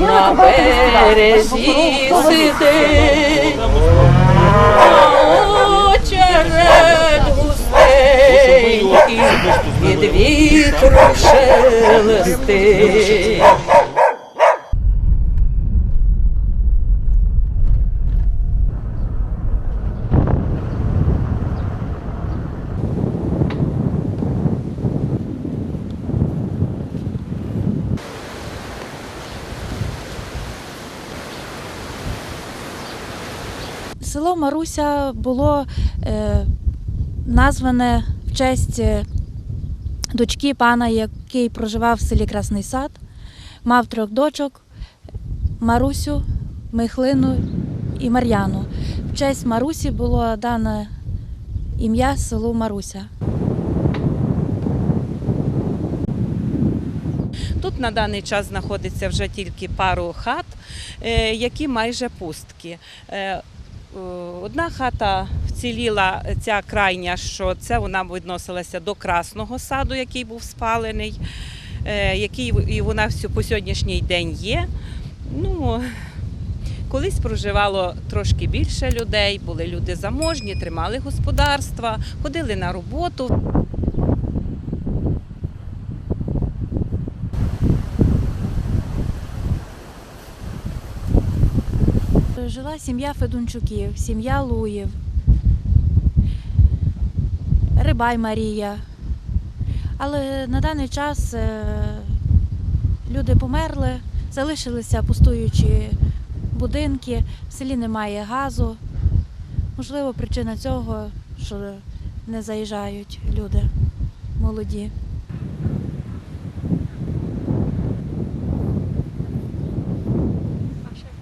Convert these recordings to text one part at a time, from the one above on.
на березі сидить, очеред густенький, від вітру шелестить. Село Маруся було е, назване в честь е, дочки пана, який проживав в селі Красний Сад, мав трьох дочок Марусю, Михлину і Мар'яну. В честь Марусі було дане ім'я селу Маруся. Тут на даний час знаходиться вже тільки пару хат, е, які майже пусткі. Е, Одна хата вціліла, ця крайня, що це вона відносилася до красного саду, який був спалений, е, який і вона по сьогоднішній день є. Ну, колись проживало трошки більше людей, були люди заможні, тримали господарства, ходили на роботу. Жила сім'я Федунчуків, сім'я Луїв, Рибай Марія. Але на даний час е, люди померли, залишилися пустуючі будинки, в селі немає газу. Можливо, причина цього, що не заїжджають люди молоді.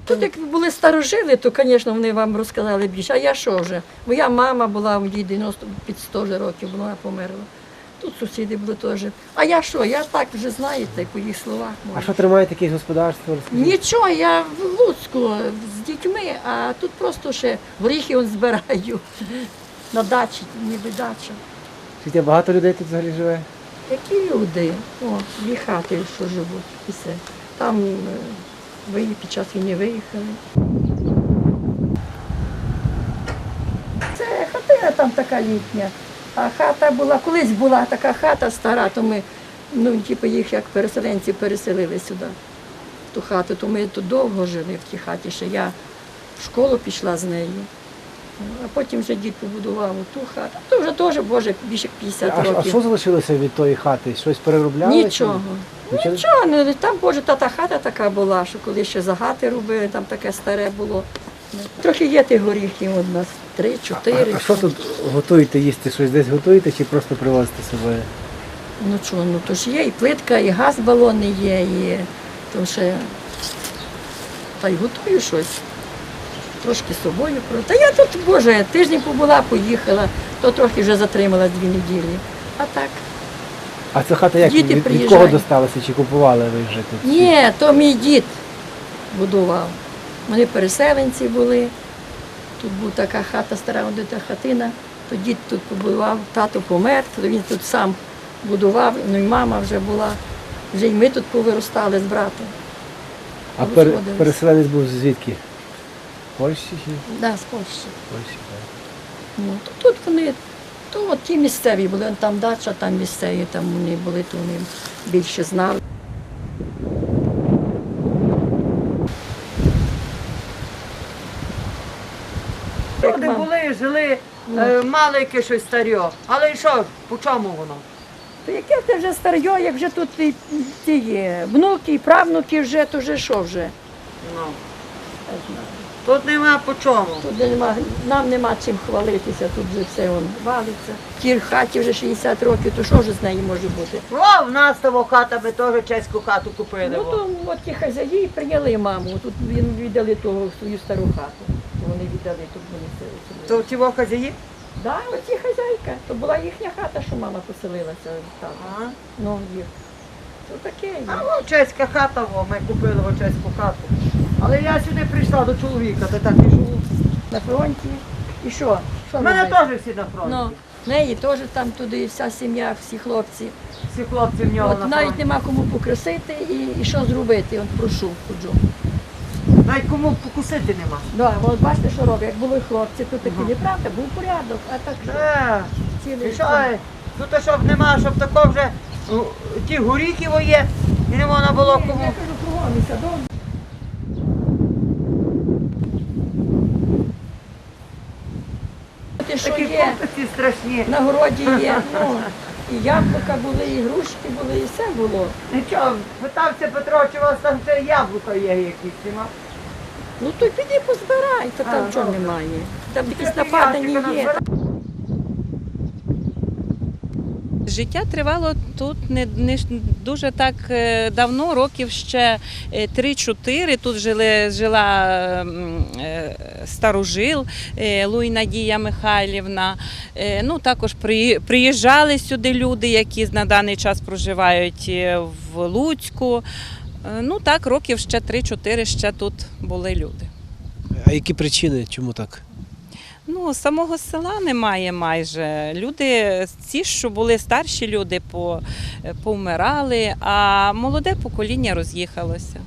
Тут як були старожили, то, звісно, вони вам розказали більше. А я що вже? Моя мама була в їй 90 під 100 вже років, вона померла. Тут сусіди були теж. А я що? Я так вже знаєте, по їх словах. А що тримаєте якесь господарство? Розкажіть. Нічого, я в Луцьку з дітьми, а тут просто ще горіхи он збираю на дачі, ніби дача. Скажіть, а багато людей тут взагалі живе? Які люди? О, дві хати, що живуть, і все. Там е, ви під час війни виїхали. Це хатина там така літня. А хата була, колись була така хата стара, то ми, ну, типу, їх як переселенці переселили сюди, в ту хату, то ми тут довго жили в тій хаті, ще я в школу пішла з нею. А потім вже дід побудував ту хату. То вже теж, Боже, більше 50 А, років. а що залишилося від тої хати? Щось переробляли? чи- Нічого. Нічого? Нічого, ну, там, Боже, та, та хата така була, що коли ще загати робили, там таке старе було. Трохи є тих горіхів, у нас три, чотири. А, а що тут готуєте їсти? Щось десь готуєте чи просто привозите з собою? Ну чого, ну то ж є і плитка, і газ балони є, і то ще та й готую щось. Трошки з собою. Та я тут, Боже, тиждень побула, поїхала, то трохи вже затрималась дві неділі. А так. А ця хата як Діти від, від кого приїжджають. досталася? Чи купували ви вже тут? Ні, то мій дід будував. Вони переселенці були. Тут була така хата, стара одита хатина. То дід тут побудував, тато помер, то він тут сам будував, ну і мама вже була. Вже й ми тут повиростали з братом. А пер, розходились. переселенець був звідки? Польщі Да, з Польщі. Польщі? так. Ну, то тут вони, то от ті місцеві були, там дача, там місцеві, там вони були, то вони більше знали. Люди були, жили, е, мали якесь щось старьо. Але і що, по чому воно? То яке це вже старьо, як вже тут і ті є внуки, і правнуки вже, то вже що вже? Ну. Тут нема по чому. Тут нема, нам нема чим хвалитися, тут вже все он валиться. Тій хаті вже 60 років, то що вже з неї може бути? О, в нас того хата, ми теж чеську хату купили. Ну то от ті хазяї прийняли маму, тут він віддали того свою стару хату. Вони віддали, тут вони все. То ті во хазяї? Да, оті хазяйка. То була їхня хата, що мама поселилася там. Ага. Ну, їх. То таке є. А во чеська хата, во, ми купили чеську хату. Але я сюди прийшла до чоловіка, то так живу. На фронті. І що? Що У мене теж всі на фронті. Ну, В неї теж там туди вся сім'я, всі хлопці. Всі хлопці в нього От на навіть нема кому покресити і, і що зробити. От прошу, ходжу. Навіть кому покусити нема. Да, от бачите, що робить. Як були хлопці, то такі неправда, був порядок, а так що Е, цілий. І що, е, ну то щоб нема, щоб тако вже ну, ті горіхи є, і не можна було Ні, кому. Я кажу, кругом і садом. Ти що Такі є? комплекси страшні. На городі є, ну, і яблука були, і грушки були, і все було. Нічого, питався Петро, чи у вас там ще яблуко є якісь, нема? Ну то піди позбирай, то там А, чого добре. немає. Там якісь Ящика нападані є. Життя тривало тут не, не дуже так е, давно, років ще е, 3-4. Тут жили, жила е, старожил е, Луй Надія Михайлівна. Е, Ну, також приїжджали сюди люди, які на даний час проживають е, в Луцьку. Е, Ну так, років ще 3-4 ще тут були люди. А які причини, чому так? Ну, самого села немає майже. Люди, ці, що були старші люди, по, повмирали, а молоде покоління роз'їхалося.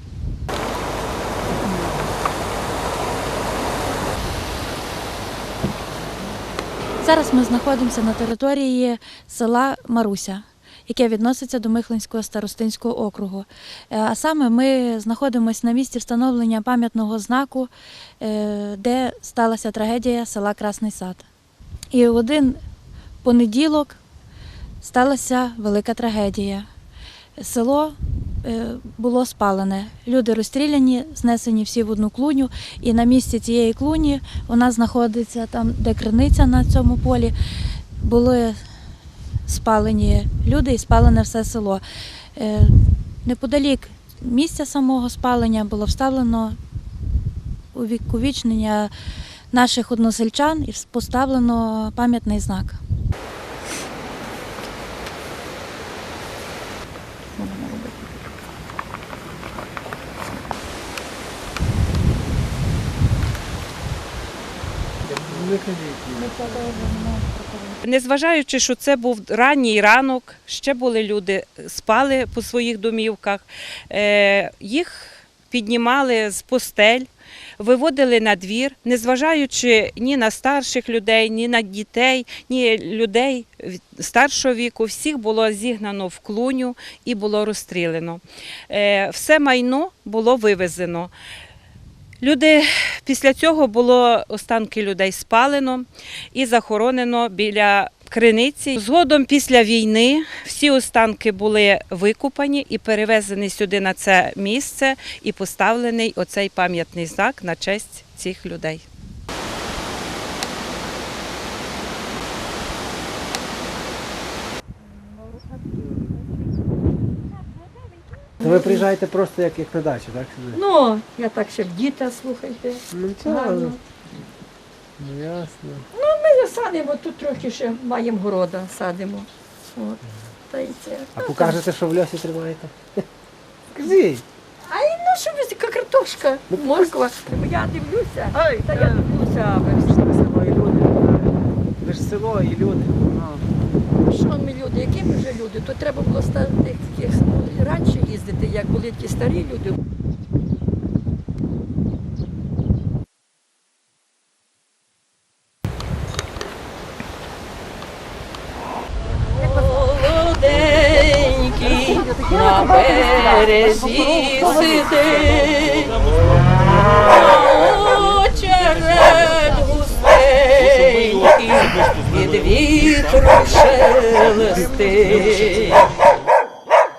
Зараз ми знаходимося на території села Маруся, яке відноситься до Михлинського старостинського округу. Е, А саме ми знаходимося на місці встановлення пам'ятного знаку, е, де сталася трагедія села Красний Сад. І в один понеділок сталася велика трагедія. Село е, було спалене. Люди розстріляні, знесені всі в одну клуню. І на місці цієї клуні вона знаходиться там, де криниця на цьому полі. Були спалені люди і спалене все село. Е, Неподалік місця самого спалення було вставлено увіковічнення наших односельчан і поставлено пам'ятний знак. Незважаючи, що це був ранній ранок, ще були люди, спали по своїх домівках, е, їх піднімали з постель, виводили на двір, незважаючи ні на старших людей, ні на дітей, ні людей старшого віку, всіх було зігнано в клуню і було розстріляно. Е, Все майно було вивезено. Люди після цього було останки людей спалено і захоронено біля криниці. Згодом після війни всі останки були викупані і перевезені сюди на це місце, і поставлений оцей пам'ятний знак на честь цих людей. Ви приїжджаєте просто як, як на дачу, так? сюди? Ну, я так ще в діта, слухайте. Ну? Гарно. Ну ясно. Ми садимо, тут трохи ще маємо города, садимо. От. Та й це. А покажете, що в льосі тримаєте? Скажіть. А і ну що ви така картошка, морква. Я дивлюся. Ой, Та я дивлюся, а ви ж Село і люди. Ви ж село і люди. Що ми люди, які ми вже люди? То треба було ста- таких ну, раніше їздити, як були ті старі люди. Молоденький на березі сидить, очерет від шелестить.